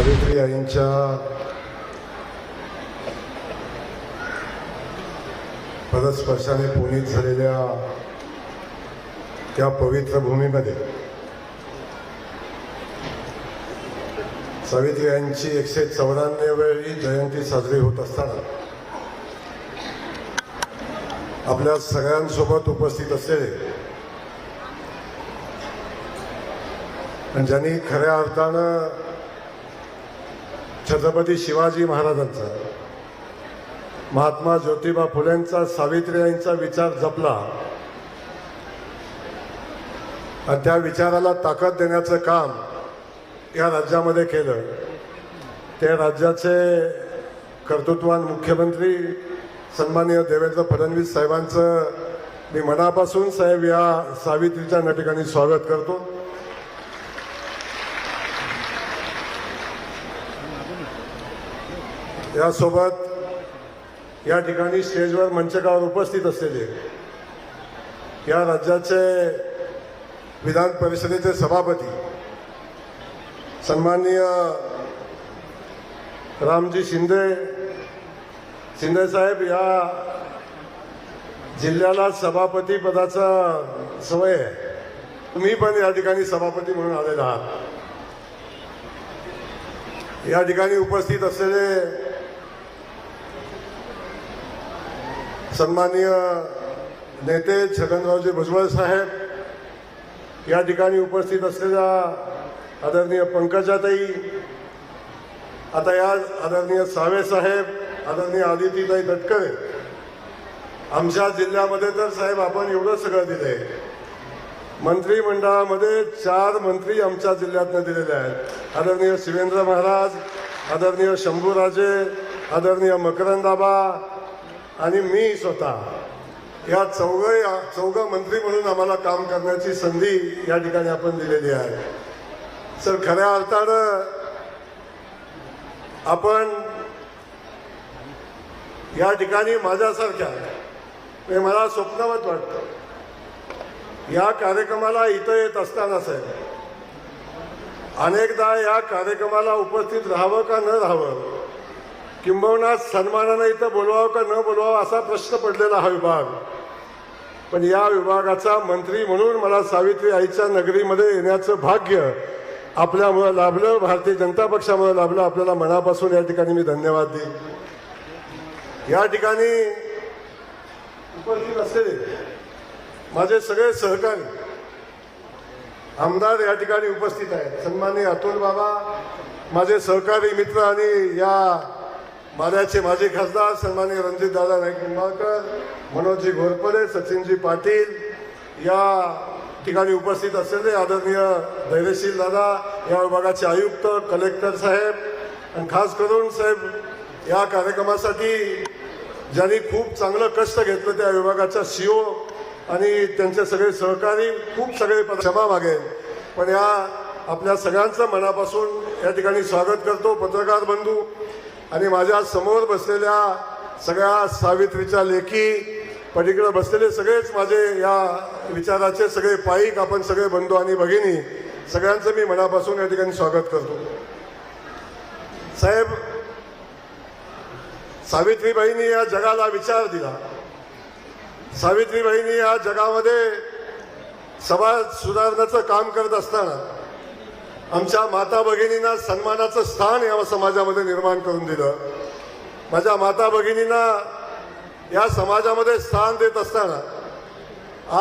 सावित्री आईंच्या पदस्पर्शाने पुनीत झालेल्या त्या पवित्र भूमीमध्ये सावित्री यांची एकशे चौऱ्याण्णवेवी जयंती साजरी होत असताना आपल्या सगळ्यांसोबत उपस्थित असलेले ज्यांनी खऱ्या अर्थानं छत्रपती शिवाजी महाराजांचा. महात्मा ज्योतिबा फुलेंचा सावित्रीबाईंचा विचार जपला. आणि त्या विचाराला ताकद देण्याचं काम या राज्यामध्ये केलं. त्या राज्याचे कर्तृत्वान मुख्यमंत्री सन्माननीय देवेंद्र फडणवीस साहेबांचं मी मनापासून साहेब या सावित्रीच्या या ठिकाणी स्वागत करतो. यासोबत या ठिकाणी स्टेजवर मंचकावर उपस्थित असलेले या राज्याचे विधान परिषदेचे सभापती सन्माननीय रामजी शिंदे शिंदे साहेब या जिल्ह्याला सभापती पदाचा सवय आहे. तुम्ही पण या ठिकाणी सभापती म्हणून आलेला आहात. या ठिकाणी उपस्थित असलेले सन्माननीय नेते छगनरावजी भुजबळ साहेब या ठिकाणी उपस्थित असलेल्या आदरणीय पंकजाताई आता या आदरणीय सावे साहेब आदरणीय आदितीताई तटकरे आमच्या जिल्ह्यामध्ये तर साहेब आपण एवढं सगळं दिलंय. मंत्रिमंडळामध्ये चार मंत्री आमच्या जिल्ह्यातनं दिलेले आहेत. आदरणीय शिवेंद्र महाराज आदरणीय शंभूराजे आदरणीय मकरंदाबा आणि मी स्वतः या चौघ चौघ मंत्री म्हणून आम्हाला काम करण्याची संधी या ठिकाणी आपण दिलेली आहे. सर खऱ्या अर्थानं आपण या ठिकाणी माझ्यासारख्या हे मला स्वप्नवत वाटतं या कार्यक्रमाला इथं येत असताना साहेब अनेकदा या कार्यक्रमाला उपस्थित राहावं का न राहावं किंबहुना सन्मानानं इथं बोलवावं का न बोलवावं असा प्रश्न पडलेला हा विभाग. पण या विभागाचा मंत्री म्हणून मला सावित्री आईच्या नगरीमध्ये येण्याचं भाग्य आपल्यामुळं लाभलं भारतीय जनता पक्षामुळे लाभलं आपल्याला मनापासून या ठिकाणी मी धन्यवाद देईन. या ठिकाणी उपस्थित असलेले माझे सगळे सहकारी आमदार या ठिकाणी उपस्थित आहेत. सन्माननीय अतुल बाबा माझे सहकारी मित्र आणि या माल्याचे माजी खासदार सन्माननीय रणजितदादा नाईक निंबाळकर मनोजजी घोरपडे सचिनजी पाटील या ठिकाणी उपस्थित असलेले आदरणीय धैर्यशील दादा या विभागाचे आयुक्त कलेक्टर साहेब आणि खास करून साहेब या कार्यक्रमासाठी ज्यांनी खूप चांगलं कष्ट घेतलं त्या विभागाचा सीओ आणि त्यांचे सगळे सहकारी खूप सगळे क्षमा मागेल. पण या आपल्या सगळ्यांचं मनापासून या ठिकाणी स्वागत करतो पत्रकार बंधू. आणि माझ्यासमोर बसलेल्या सगळ्या सावित्रीच्या लेखी पलीकडे बसलेले सगळेच माझे या विचाराचे सगळे पाईक आपण सगळे बंधू आणि भगिनी सगळ्यांचं मी मनापासून या ठिकाणी स्वागत करतो. साहेब सावित्रीबाईंनी या जगाला विचार दिला. सावित्रीबाईंनी या जगामध्ये समाज सुधारण्याचं काम करत असताना आमच्या माता भगिनींना सन्मानाचं स्थान या समाजामध्ये निर्माण करून दिलं. माझ्या माता भगिनींना या समाजामध्ये स्थान देत असताना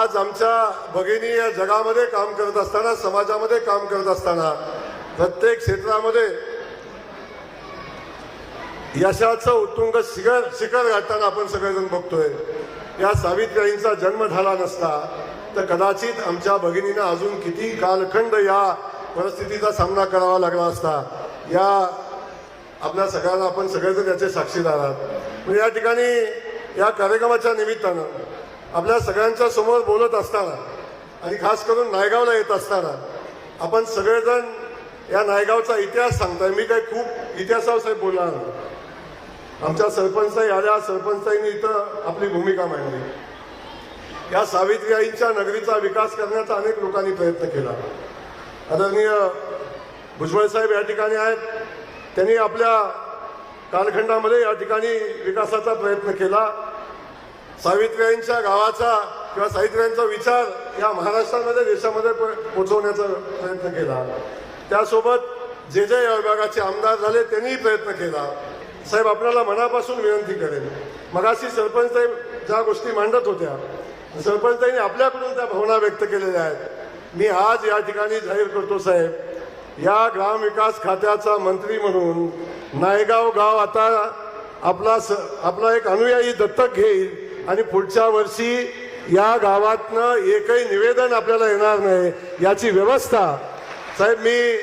आज आमच्या भगिनी या जगामध्ये काम करत असताना समाजामध्ये काम करत असताना प्रत्येक क्षेत्रामध्ये यशाचं उत्तुंग शिखर शिखर गाठताना आपण सगळेजण बघतोय. या सावित्रीचा जन्म झाला नसता तर कदाचित आमच्या भगिनींना अजून किती कालखंड या परिस्थितीचा सामना करावा लागला असता या आपल्या सगळ्यांना आपण सगळेजण याचे साक्षीदार आहात म्हणजे या ठिकाणी या कार्यक्रमाच्या निमित्तानं आपल्या सगळ्यांच्या समोर बोलत असताना आणि खास करून नायगावला येत असताना आपण सगळेजण या नायगावचा इतिहास सांगताय. मी काही खूप इतिहासावर साहेब बोलणार आमच्या सरपंचही आल्या सरपंचांनी इथं आपली भूमिका मांडली. या सावित्रीआईंच्या नगरीचा विकास करण्याचा अनेक लोकांनी प्रयत्न केला. आदरणीय भुजबळ साहेब या ठिकाणी आहेत. त्यांनी आपल्या कालखंडामध्ये या ठिकाणी विकासाचा प्रयत्न केला. सावित्रीयांच्या गावाचा किंवा सावित्र्यांचा विचार या महाराष्ट्रामध्ये देशामध्ये प- पोहोचवण्याचा प्रयत्न केला. त्यासोबत जे जे या विभागाचे आमदार झाले त्यांनीही प्रयत्न केला. साहेब आपल्याला मनापासून विनंती करेन. मगाशी सरपंच ज्या गोष्टी मांडत होत्या सरपंचांनी आपल्याकडून त्या भावना व्यक्त केलेल्या आहेत. मी आज या ठिकाणी जाहीर करतो साहेब या ग्रामविकास खात्याचा मंत्री म्हणून नायगाव गाव आता आपला स आपला एक अनुयायी दत्तक घेईल आणि पुढच्या वर्षी या गावातनं एकही निवेदन आपल्याला येणार नाही याची व्यवस्था साहेब मी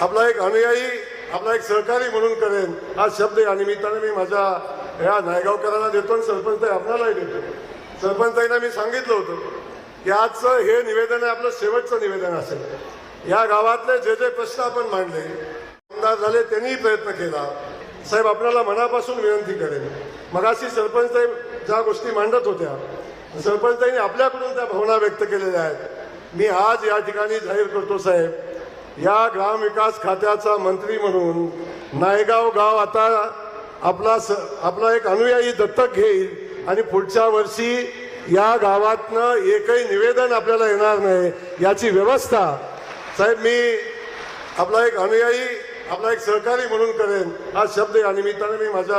आपला एक अनुयायी आपला एक सहकारी म्हणून करेन. हा शब्द या निमित्ताने मी माझ्या या नायगावकरांना देतो आणि सरपंच आपणालाही देतो. सरपंचांना मी सांगितलं होतं. याचं हे निवेदन आहे आपलं शेवटचं निवेदन असेल. या गावातले जे जे प्रश्न आपण मांडले आमदार झाले त्यांनीही प्रयत्न केला. साहेब आपल्याला मनापासून विनंती करेन. मगाशी सरपंच ज्या गोष्टी मांडत होत्या सरपंचताईने आपल्याकडून त्या भावना व्यक्त केलेल्या आहेत. मी आज या ठिकाणी जाहीर करतो साहेब या ग्रामविकास खात्याचा मंत्री म्हणून नायगाव गाव आता आपला स आपला एक अनुयायी दत्तक घेईल आणि पुढच्या वर्षी या गावातनं एकही निवेदन आपल्याला येणार नाही. याची व्यवस्था साहेब मी आपला एक अनुयायी आपला एक सहकारी म्हणून करेन. हा शब्द या निमित्ताने मी माझ्या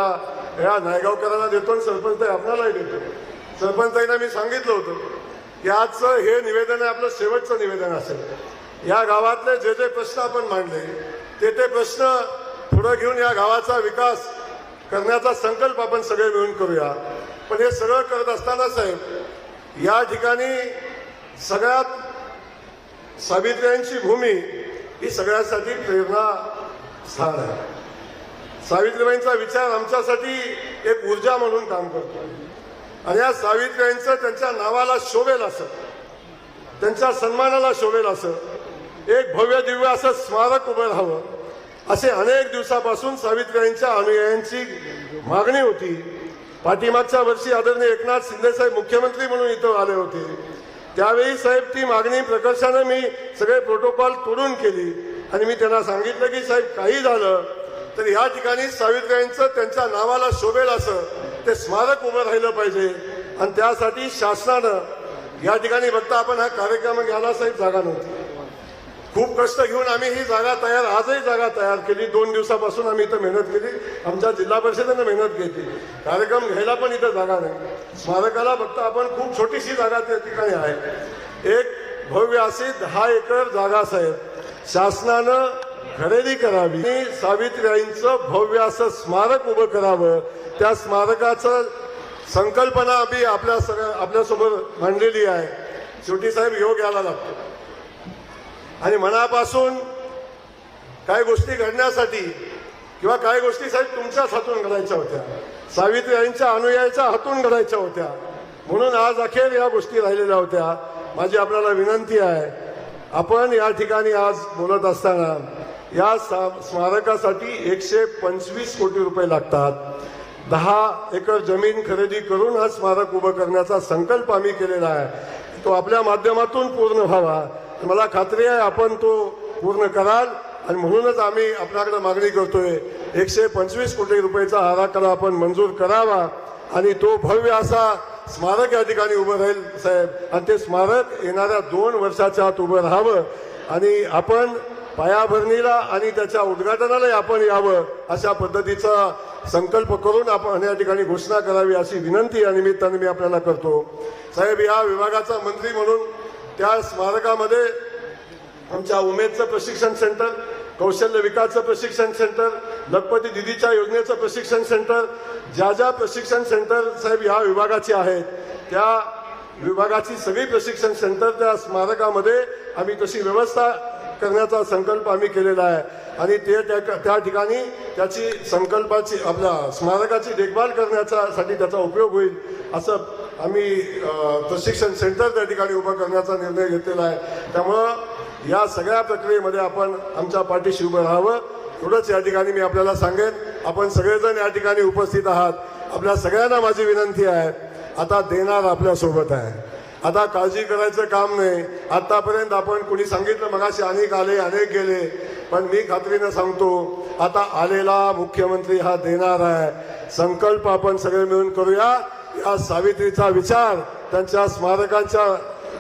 या नायगावकरांना देतो आणि सरपंच आपणालाही देतो. सरपंचांना मी सांगितलं होतं की आजचं हे निवेदन आहे आपलं शेवटचं निवेदन असेल. या गावातले जे जे प्रश्न आपण मांडले ते ते प्रश्न पुढं घेऊन या गावाचा विकास करण्याचा संकल्प आपण सगळे मिळून करूया. पण हे सगळं करत असताना साहेब या ठिकाणी सगळ्यात सावित्र्यांची भूमी ही सगळ्यांसाठी प्रेरणा स्थान आहे. सावित्रीबाईंचा विचार आमच्यासाठी एक ऊर्जा म्हणून काम करतो. आणि या सावित्र्यांचं त्यांच्या नावाला शोभेल असं त्यांच्या सन्मानाला शोभेल असं एक भव्य दिव्य असं स्मारक उभं राहावं असे अनेक दिवसापासून सावित्रीबाईंच्या अनुयायांची मागणी होती. पाठीमागच्या वर्षी आदरणीय एकनाथ शिंदेसाहेब मुख्यमंत्री म्हणून इथं आले होते. त्यावेळी साहेब ती मागणी प्रकर्षानं मी सगळे प्रोटोकॉल तोडून केली. आणि मी त्यांना सांगितलं की साहेब काही झालं तर या ठिकाणी सावित्रीबाईंचं त्यांच्या नावाला शोभेल असं ते स्मारक उभं राहिलं पाहिजे. आणि त्यासाठी शासनानं या ठिकाणी बघता आपण हा कार्यक्रम घ्यायला साहेब जागा नव्हती. खूप कष्ट घेऊन आम्ही ही जागा तयार आजही जागा तयार केली. दोन दिवसापासून आम्ही इथं मेहनत केली. आमच्या जिल्हा परिषदेनं मेहनत घेतली. कार्यक्रम घ्यायला पण इथं जागा नाही. स्मारकाला फक्त आपण खूप छोटीशी जागा त्या ठिकाणी आहे. एक भव्य अशी दहा एकर जागा साहेब. शासनानं खरेदी करावी. सावित्रीबाईंचं भव्य असं स्मारक उभं करावं. त्या स्मारकाचं संकल्पना आम्ही आपल्या सगळ्या आपल्यासोबत मांडलेली आहे. शेवटी साहेब योग यायला लागतो. आणि मनापासून काही गोष्टी घडण्यासाठी किंवा काही गोष्टी साहेब तुमच्याच हातून घडायच्या होत्या. सावित्री यांच्या अनुयायाच्या हातून घडायच्या होत्या. म्हणून आज अखेर या गोष्टी राहिलेल्या होत्या. माझी आपल्याला विनंती आहे आपण या ठिकाणी आज बोलत असताना या सा- स्मारकासाठी एकशे पंचवीस कोटी रुपये लागतात. दहा एकर जमीन खरेदी करून हा स्मारक उभं करण्याचा संकल्प आम्ही केलेला आहे. तो आपल्या माध्यमातून पूर्ण व्हावा. मला खात्री आहे आपण तो पूर्ण कराल. आणि म्हणूनच आम्ही आपल्याकडे मागणी करतोय एकशे पंचवीस कोटी रुपयाचा आराखडा आपण मंजूर करावा. आणि तो भव्य असा स्मारक या ठिकाणी उभं राहील साहेब. आणि ते स्मारक येणाऱ्या दोन वर्षाच्या आत उभं राहावं. आणि आपण पायाभरणीला आणि त्याच्या उद्घाटनालाही आपण यावं अशा पद्धतीचा संकल्प करून आपण या ठिकाणी घोषणा करावी अशी विनंती या निमित्ताने मी आपल्याला करतो. साहेब या विभागाचा मंत्री म्हणून त्या स्मारकामध्ये आमच्या उमेदचं प्रशिक्षण सेंटर कौशल्य विकासचं प्रशिक्षण सेंटर लखपती दिदीच्या योजनेचं प्रशिक्षण सेंटर ज्या ज्या प्रशिक्षण सेंटर साहेब या विभागाचे आहेत त्या विभागाची सगळी प्रशिक्षण सेंटर त्या स्मारकामध्ये आम्ही तशी व्यवस्था करण्याचा संकल्प आम्ही केलेला आहे. आणि ते त्या त्या ठिकाणी त्याची संकल्पाची आपल्या स्मारकाची देखभाल करण्याचा साठी त्याचा उपयोग होईल असं आम्ही प्रशिक्षण सेंटर त्या ठिकाणी उभं करण्याचा निर्णय घेतलेला आहे. त्यामुळं या सगळ्या प्रक्रियेमध्ये आपण आमच्या पाठीशी उभं राहावं. एवढंच या ठिकाणी मी आपल्याला सांगेन. आपण सगळेजण या ठिकाणी उपस्थित आहात. आपल्या सगळ्यांना माझी विनंती आहे. आता देणार आपल्यासोबत आहे. आता काळजी करायचं काम नाही. आतापर्यंत आपण कुणी सांगितलं मगाशी अनेक आले अनेक गेले. पण मी खात्रीनं सांगतो आता आलेला मुख्यमंत्री हा देणार आहे. संकल्प आपण सगळे मिळून करूया. या सावित्रीचा विचार त्यांच्या स्मारकांच्या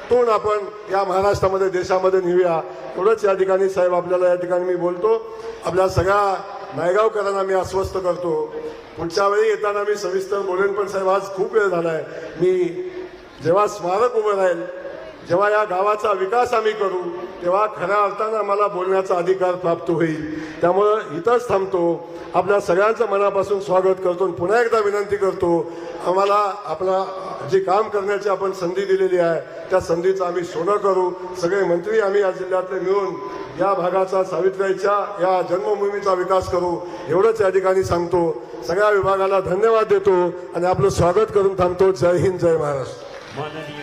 तोंड आपण या महाराष्ट्रामध्ये देशामध्ये नेऊया. एवढंच या ठिकाणी साहेब आपल्याला या ठिकाणी मी बोलतो. आपल्या सगळ्या नायगावकरांना मी आश्वस्त करतो. पुढच्या वेळी येताना मी सविस्तर बोलेन पण साहेब आज खूप वेळ झालाय. मी जेव्हा स्मारक उभं राहील जेव्हा या गावाचा विकास आम्ही करू तेव्हा खऱ्या अर्थानं आम्हाला बोलण्याचा अधिकार प्राप्त होईल. त्यामुळं इथंच थांबतो. आपल्या सगळ्यांचं मनापासून स्वागत करतो आणि पुन्हा एकदा विनंती करतो आम्हाला आपला जे काम करण्याची आपण संधी दिलेली आहे त्या संधीचं आम्ही सोनं करू. सगळे मंत्री आम्ही या जिल्ह्यातले मिळून या भागाचा सावित्रीच्या या जन्मभूमीचा विकास करू. एवढंच या ठिकाणी सांगतो. सगळ्या विभागाला धन्यवाद देतो आणि आपलं स्वागत करून थांबतो. जय हिंद जय महाराष्ट्र. माननीय